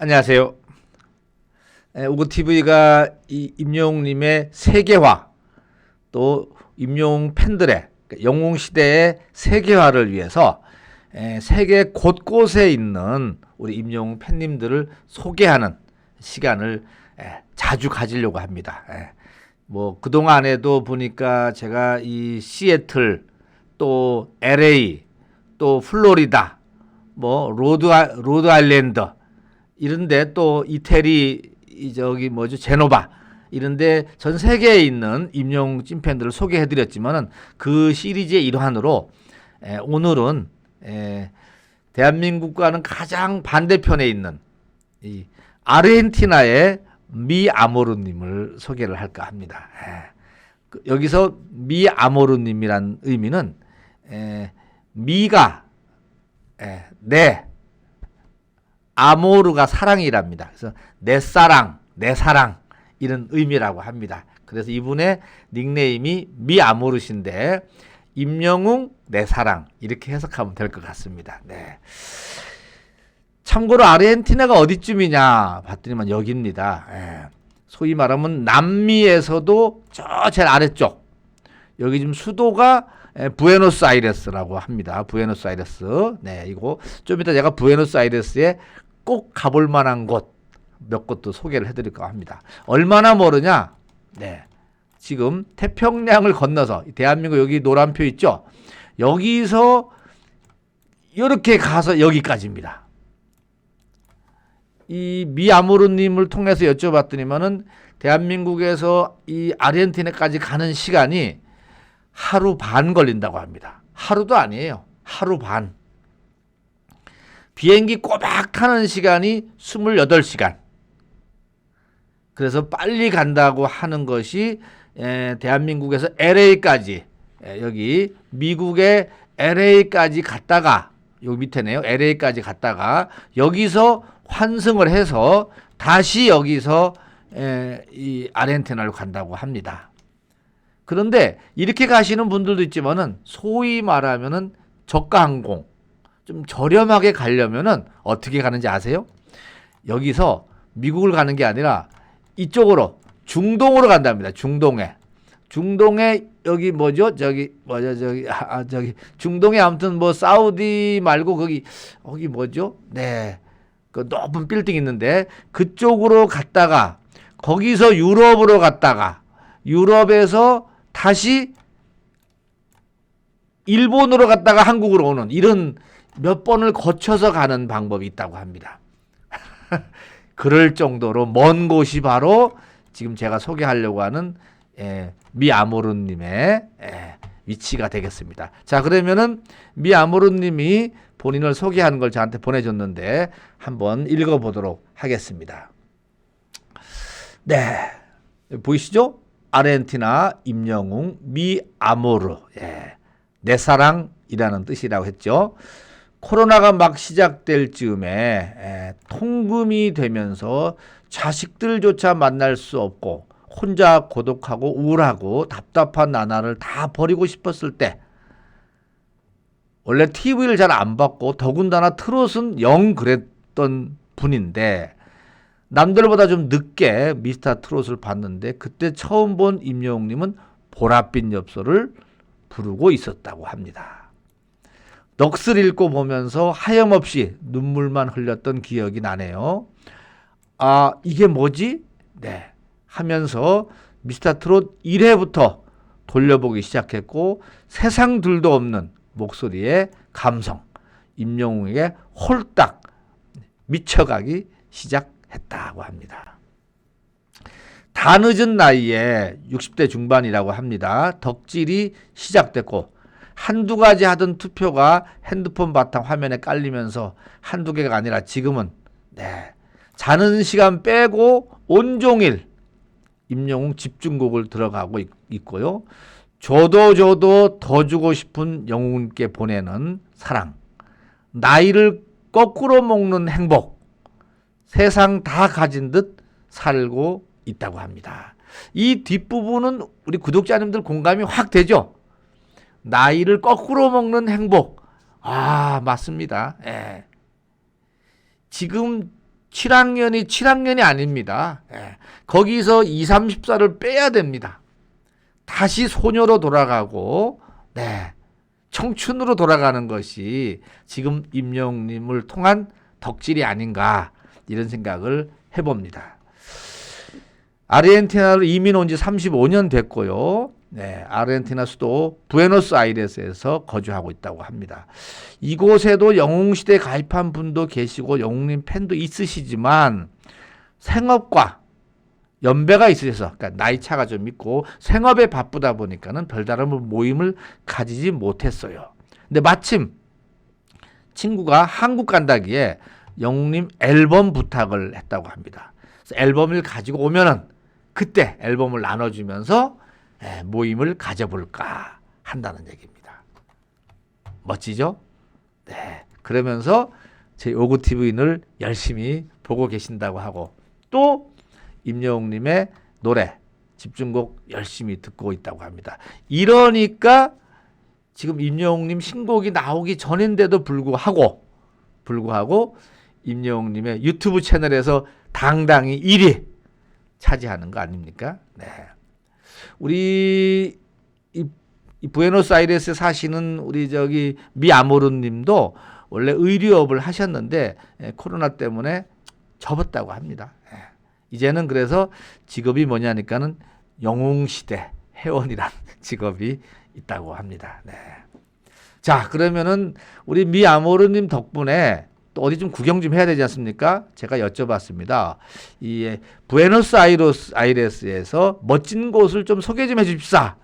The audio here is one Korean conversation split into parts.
안녕하세요. 우구TV가 이 임영웅님의 세계화 또 임영웅 팬들의 그 영웅시대의 세계화를 위해서 에, 세계 곳곳에 있는 우리 임영웅 팬님들을 소개하는 시간을 에, 자주 가지려고 합니다. 에, 뭐 그동안에도 보니까 제가 이 시애틀 또 LA 또 플로리다 뭐 로드 아- 로드 아일랜드 이런데 또 이태리 이 저기 뭐죠? 제노바. 이런데 전 세계에 있는 임용 찐팬들을 소개해드렸지만은 그 시리즈의 일환으로 에, 오늘은 에, 대한민국과는 가장 반대편에 있는 이 아르헨티나의 미 아모르님을 소개를 할까 합니다. 에, 그 여기서 미 아모르님이란 의미는 에, 미가 에, 내 아모르가 사랑이랍니다. 그래서 내 사랑, 내 사랑 이런 의미라고 합니다. 그래서 이분의 닉네임이 미아모르신데 임영웅 내 사랑 이렇게 해석하면 될 것 같습니다. 네. 참고로 아르헨티나가 어디쯤이냐 봤더니만 여기입니다. 예. 소위 말하면 남미에서도 저 제일 아래쪽 여기 지금 수도가 에, 부에노스아이레스라고 합니다. 부에노스아이레스. 네, 이거 좀 이따 제가 부에노스아이레스에 꼭 가볼 만한 곳 몇 곳도 소개를 해드릴까 합니다. 얼마나 멀으냐? 네, 지금 태평양을 건너서 대한민국 여기 노란표 있죠? 여기서 이렇게 가서 여기까지입니다. 이 미아모르님을 통해서 여쭤봤더니만은 대한민국에서 이 아르헨티나까지 가는 시간이 하루 반 걸린다고 합니다. 하루도 아니에요. 하루 반. 비행기 꼬박 타는 시간이 28시간. 그래서 빨리 간다고 하는 것이 에, 대한민국에서 LA까지 에, 여기 미국의 LA까지 갔다가 여기 밑에네요. LA까지 갔다가 여기서 환승을 해서 다시 여기서 에, 이 아르헨티나로 간다고 합니다. 그런데 이렇게 가시는 분들도 있지만은 소위 말하면은 저가 항공 좀 저렴하게 가려면은 어떻게 가는지 아세요? 여기서 미국을 가는 게 아니라 이쪽으로 중동으로 간답니다. 중동에. 중동에 여기 뭐죠? 저기 뭐죠? 저기 아, 아, 저기 중동에 아무튼 뭐 사우디 말고 거기 거기 뭐죠? 네. 그 높은 빌딩 있는데 그쪽으로 갔다가 거기서 유럽으로 갔다가 유럽에서 다시 일본으로 갔다가 한국으로 오는 이런 몇 번을 거쳐서 가는 방법이 있다고 합니다. 그럴 정도로 먼 곳이 바로 지금 제가 소개하려고 하는 예, 미아모르님의 예, 위치가 되겠습니다. 자 그러면은 미아모르님이 본인을 소개하는 걸 저한테 보내줬는데 한번 읽어보도록 하겠습니다. 네 보이시죠? 아르헨티나 임영웅 미아모르 예, 내 사랑이라는 뜻이라고 했죠. 코로나가 막 시작될 즈음에 에, 통금이 되면서 자식들조차 만날 수 없고 혼자 고독하고 우울하고 답답한 나날을 다 버리고 싶었을 때 원래 TV를 잘 안 봤고 더군다나 트롯은 영 그랬던 분인데 남들보다 좀 늦게 미스터 트롯을 봤는데 그때 처음 본 임영웅님은 보랏빛 엽서를 부르고 있었다고 합니다. 넋을 읽고 보면서 하염없이 눈물만 흘렸던 기억이 나네요. 아, 이게 뭐지? 네. 하면서 미스터 트롯 1회부터 돌려보기 시작했고 세상들도 없는 목소리의 감성, 임영웅에게 홀딱 미쳐가기 시작했다고 합니다. 다 늦은 나이에 60대 중반이라고 합니다. 덕질이 시작됐고 한두 가지 하던 투표가 핸드폰 바탕 화면에 깔리면서 한두 개가 아니라 지금은 네. 자는 시간 빼고 온종일 임영웅 집중곡을 들어가고 있, 있고요. 줘도 줘도 더 주고 싶은 영웅님께 보내는 사랑. 나이를 거꾸로 먹는 행복. 세상 다 가진 듯 살고 있다고 합니다. 이 뒷부분은 우리 구독자님들 공감이 확 되죠? 나이를 거꾸로 먹는 행복. 아, 맞습니다. 예. 지금 7학년이 7학년이 아닙니다. 예. 거기서 2, 30살을 빼야 됩니다. 다시 소녀로 돌아가고, 네. 청춘으로 돌아가는 것이 지금 임영웅님을 통한 덕질이 아닌가, 이런 생각을 해봅니다. 아르헨티나로 이민 온 지 35년 됐고요. 네, 아르헨티나 수도 부에노스아이레스에서 거주하고 있다고 합니다. 이곳에도 영웅시대 가입한 분도 계시고 영웅님 팬도 있으시지만 생업과 연배가 있으셔서 그러니까 나이 차가 좀 있고 생업에 바쁘다 보니까는 별다른 모임을 가지지 못했어요. 근데 마침 친구가 한국 간다기에 영웅님 앨범 부탁을 했다고 합니다. 앨범을 가지고 오면은 그때 앨범을 나눠주면서 예, 모임을 가져볼까 한다는 얘기입니다. 멋지죠? 네. 그러면서 제 오구 TV를 열심히 보고 계신다고 하고 또 임영웅님의 노래 집중곡 열심히 듣고 있다고 합니다. 이러니까 지금 임영웅님 신곡이 나오기 전인데도 불구하고 불구하고 임영웅님의 유튜브 채널에서 당당히 1위 차지하는 거 아닙니까? 네. 우리 이, 이 부에노스아이레스에 사시는 우리 저기 미아모르님도 원래 의류업을 하셨는데 예, 코로나 때문에 접었다고 합니다. 예. 이제는 그래서 직업이 뭐냐니까는 영웅시대 회원이란 직업이 있다고 합니다. 네. 자 그러면은 우리 미아모르님 덕분에 또 어디 좀 구경 좀 해야 되지 않습니까? 제가 여쭤봤습니다. 이 부에노스 아이로스 아이레스에서 멋진 곳을 좀 소개 좀 해주십사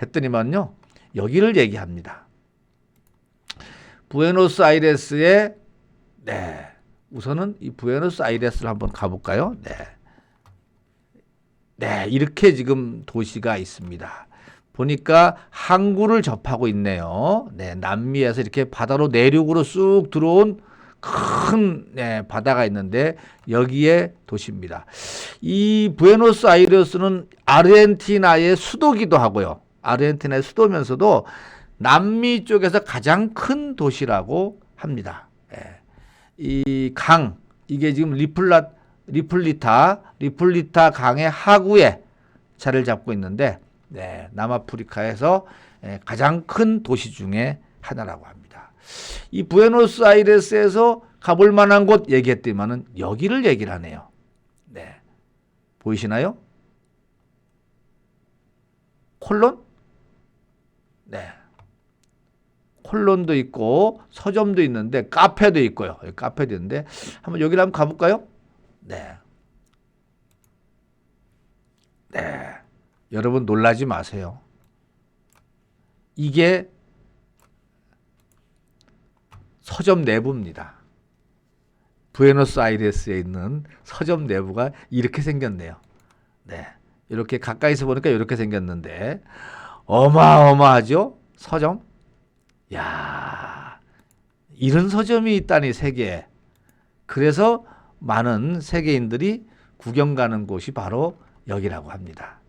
했더니만요 여기를 얘기합니다. 부에노스 아이레스에 네 우선은 이 부에노스 아이레스를 한번 가볼까요? 네. 네, 이렇게 지금 도시가 있습니다. 보니까 항구를 접하고 있네요. 네, 남미에서 이렇게 바다로 내륙으로 쑥 들어온 큰 네, 바다가 있는데 여기에 도시입니다. 이 부에노스 아이레스는 아르헨티나의 수도기도 하고요. 아르헨티나의 수도면서도 남미 쪽에서 가장 큰 도시라고 합니다. 예. 이 강, 이게 지금 리플라, 리플리타, 리플리타 강의 하구에 자리를 잡고 있는데, 네, 남아프리카에서 예, 가장 큰 도시 중에 하나라고 합니다. 이 부에노스아이레스에서 가볼 만한 곳 얘기했더니만은 여기를 얘기를 하네요. 네. 보이시나요? 콜론? 네. 콜론도 있고 서점도 있는데 카페도 있고요. 카페도 있는데 한번 여기를 한번 가볼까요? 네. 네. 여러분 놀라지 마세요. 이게 서점 내부입니다. 부에노스 아이레스에 있는 서점 내부가 이렇게 생겼네요. 네. 이렇게 가까이서 보니까 이렇게 생겼는데 어마어마하죠? 서점? 야, 이런 서점이 있다니 세계에. 그래서 많은 세계인들이 구경 가는 곳이 바로 여기라고 합니다.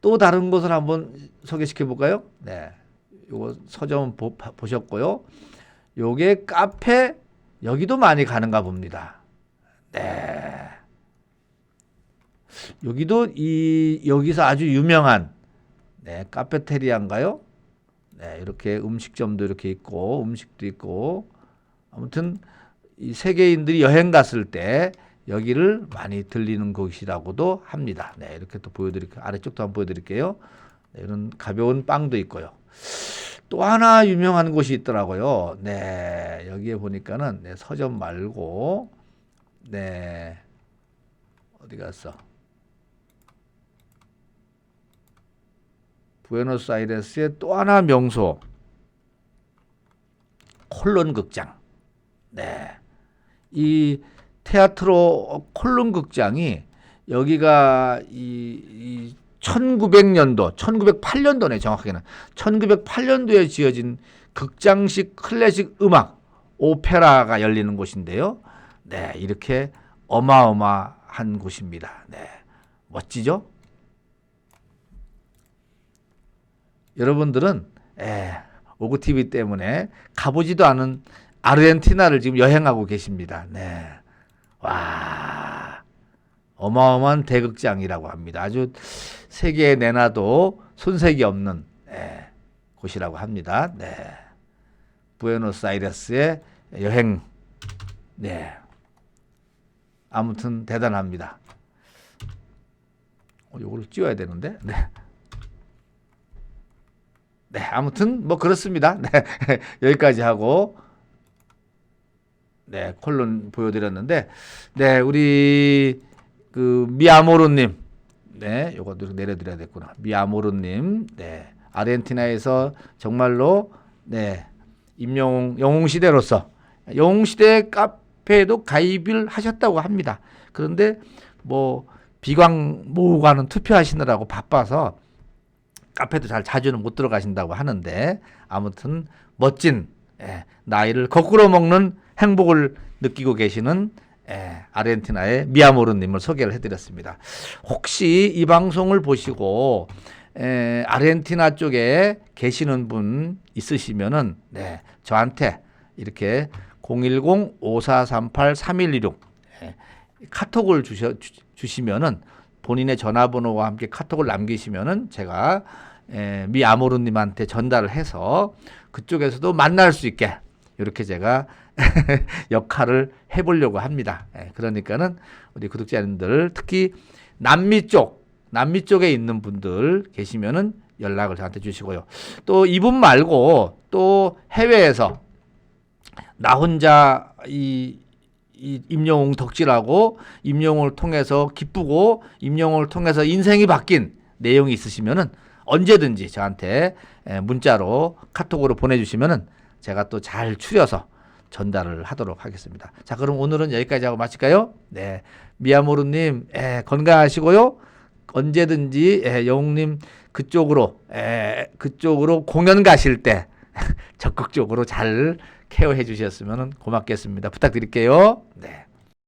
또 다른 곳을 한번 소개시켜 볼까요? 네. 요거 서점 보, 보셨고요. 요게 카페 여기도 많이 가는가 봅니다. 네. 여기도 이 여기서 아주 유명한 네, 카페테리아인가요? 네, 이렇게 음식점도 이렇게 있고 음식도 있고 아무튼 이 세계인들이 여행 갔을 때 여기를 많이 들리는 곳이라고도 합니다. 네, 이렇게 또 보여드릴게요. 아래쪽도 한번 보여드릴게요. 네, 이런 가벼운 빵도 있고요. 또 하나 유명한 곳이 있더라고요. 네, 여기에 보니까는 네, 서점 말고 네 어디 갔어? 부에노스아이레스의 또 하나 명소 콜론 극장. 네. 이 테아트로 콜론 극장이 여기가 이, 이 1900년도, 1908년도네 정확하게는 1908년도에 지어진 극장식 클래식 음악 오페라가 열리는 곳인데요. 네, 이렇게 어마어마한 곳입니다. 네, 멋지죠? 여러분들은 에, 오구 TV 때문에 가보지도 않은 아르헨티나를 지금 여행하고 계십니다. 네. 어마어마한 대극장이라고 합니다. 아주 세계에 내놔도 손색이 없는 예, 곳이라고 합니다. 네. 부에노스아이레스의 여행. 네. 아무튼 대단합니다. 어, 요거를 찍어야 되는데. 네. 네, 아무튼 뭐 그렇습니다. 네. 여기까지 하고 네, 콜론 보여드렸는데, 네, 우리 그 미아모르님, 네, 요것도 내려드려야 됐구나. 미아모르님, 네, 아르헨티나에서 정말로 네 임영웅 영웅 시대로서 영웅 시대 카페에도 가입을 하셨다고 합니다. 그런데 뭐 비광 모으고는 투표하시느라고 바빠서 카페도 잘 자주는 못 들어가신다고 하는데 아무튼 멋진 예, 나이를 거꾸로 먹는 행복을 느끼고 계시는 예, 아르헨티나의 미아모르님을 소개를 해드렸습니다. 혹시 이 방송을 보시고 에, 아르헨티나 쪽에 계시는 분 있으시면은 네, 저한테 이렇게 010-5438-3116 예, 카톡을 주셔 주, 주시면은 본인의 전화번호와 함께 카톡을 남기시면은 제가 에, 미 아모르님한테 전달을 해서 그쪽에서도 만날 수 있게 이렇게 제가 역할을 해보려고 합니다. 예, 그러니까는 우리 구독자님들 특히 남미 쪽 남미 쪽에 있는 분들 계시면은 연락을 저한테 주시고요. 또 이분 말고 또 해외에서 나 혼자 이, 이 임영웅 덕질하고 임영웅을 통해서 기쁘고 임영웅을 통해서 인생이 바뀐 내용이 있으시면은 언제든지 저한테 에, 문자로 카톡으로 보내주시면은 제가 또 잘 추려서 전달을 하도록 하겠습니다. 자, 그럼 오늘은 여기까지 하고 마칠까요? 네. 미야모르님, 에, 건강하시고요. 언제든지 에, 영웅님 그쪽으로 에, 그쪽으로 공연 가실 때 적극적으로 잘 케어해 주셨으면 고맙겠습니다. 부탁드릴게요. 네.